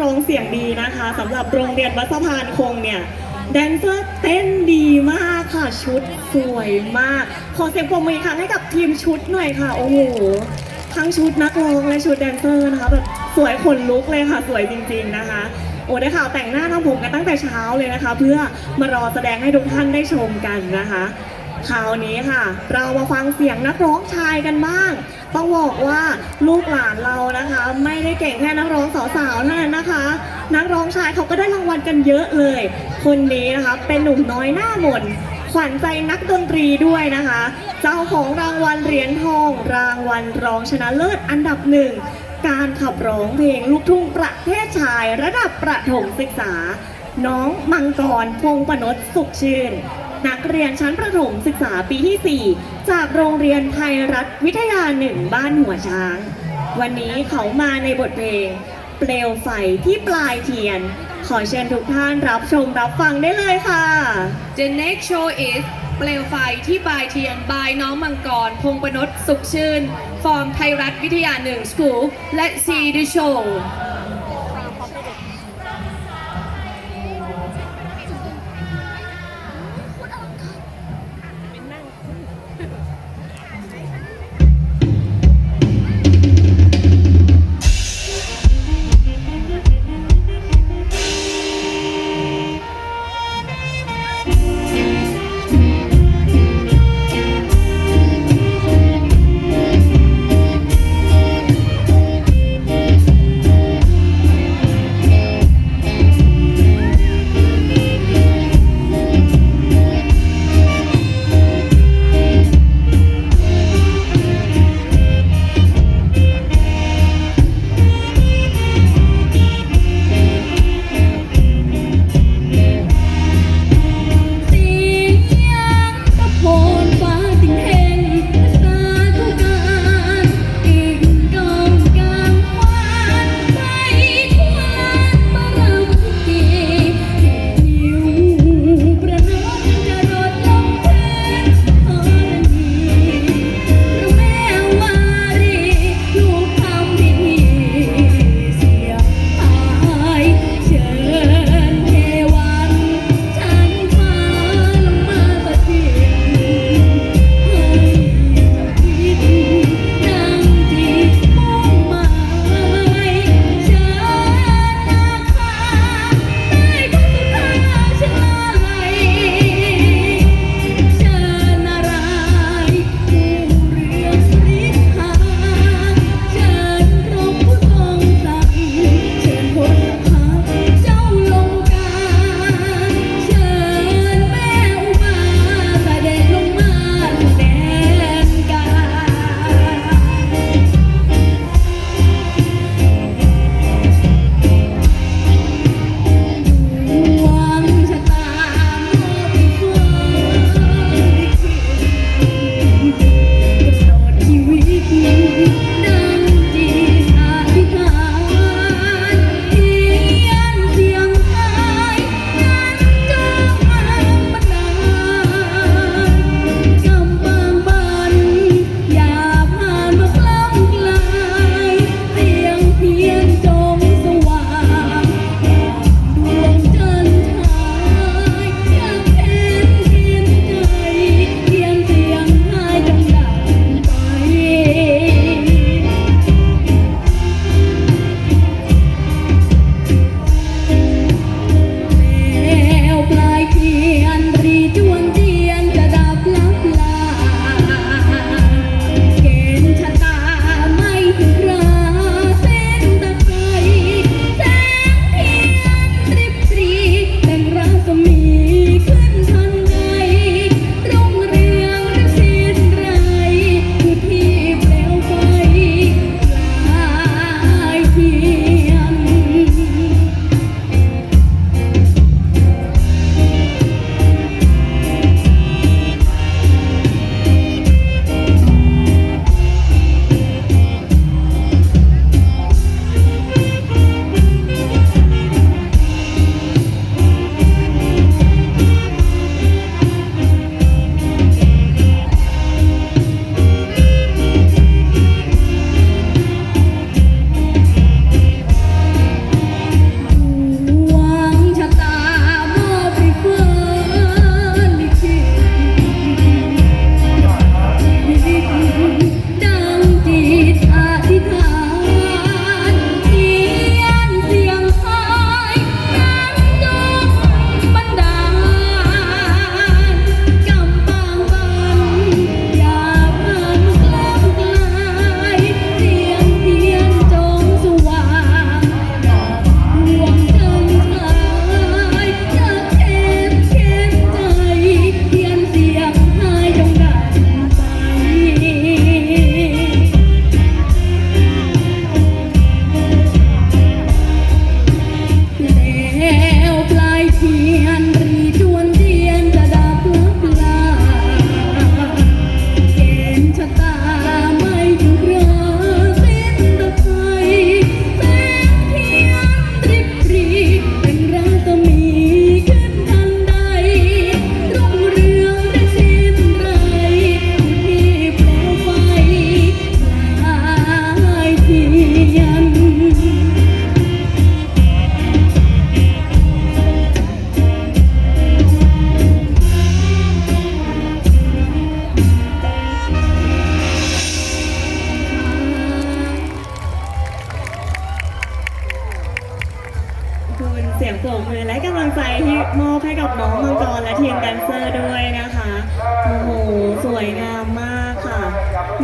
ร้องเสียงดีนะคะสำหรับโรงเรียนวัดสะพานคงเนี่ยแดนเซอร์เต้นดีมากค่ะชุดสวยมาก ขอเสียงปรบมือครั้งให้กับทีมชุดหน่อยค่ะ โอ้โหทั้งชุดนักร้องและชุดแดนเซอร์นะคะแบบสวยขนลุกเลยค่ะสวยจริง ๆนะคะ โอ้ได้ข่าวแต่งหน้าทำผมกันตั้งแต่เช้าเลยนะคะ เพื่อมารอแสดงให้ทุกท่านได้ชมกันนะคะ คราวนี้ค่ะ เรามาฟังเสียงนักร้องชายกันบ้าง ต้องบอกว่าลูกหลานเรานะคะ ไม่ได้เก่งแค่นักร้องสาวๆเท่านั้นนะคะ นักร้องชายเขาก็ได้รางวัลกันเยอะเลย คนนี้นะคะเป็นหนุ่มน้อยหน้ามนขวัญใจนักดนตรีด้วยนะคะ เจ้าของรางวัลเหรียญทอง รางวัลรองชนะเลิศอันดับหนึ่งการขับร้องเพลงลูกทุ่งประเภทชายระดับประถมศึกษา น้องมังกรพงษ์ปนดสุขชื่น นักเรียนชั้นประถมศึกษาปีที่ 4 จากโรงเรียนไทยรัฐวิทยาหนึ่งบ้านหัวช้าง วันนี้เขามาในบทเพลง เปลวไฟที่ปลายเทียน ขอเชิญทุกท่านรับชมรับฟังได้เลยค่ะ The next show is เปลวไฟที่บายเทียน บายน้องมังกร พงประนดสุขชื่น ฟอร์มไทยรัฐวิทยาหนึ่ง School Let's see the show สียงปรบมือและกำลังใจที่มอบให้กับน้องมังกรและทีมแดนเซอร์ด้วยนะคะ โอ้โห สวยงามมาก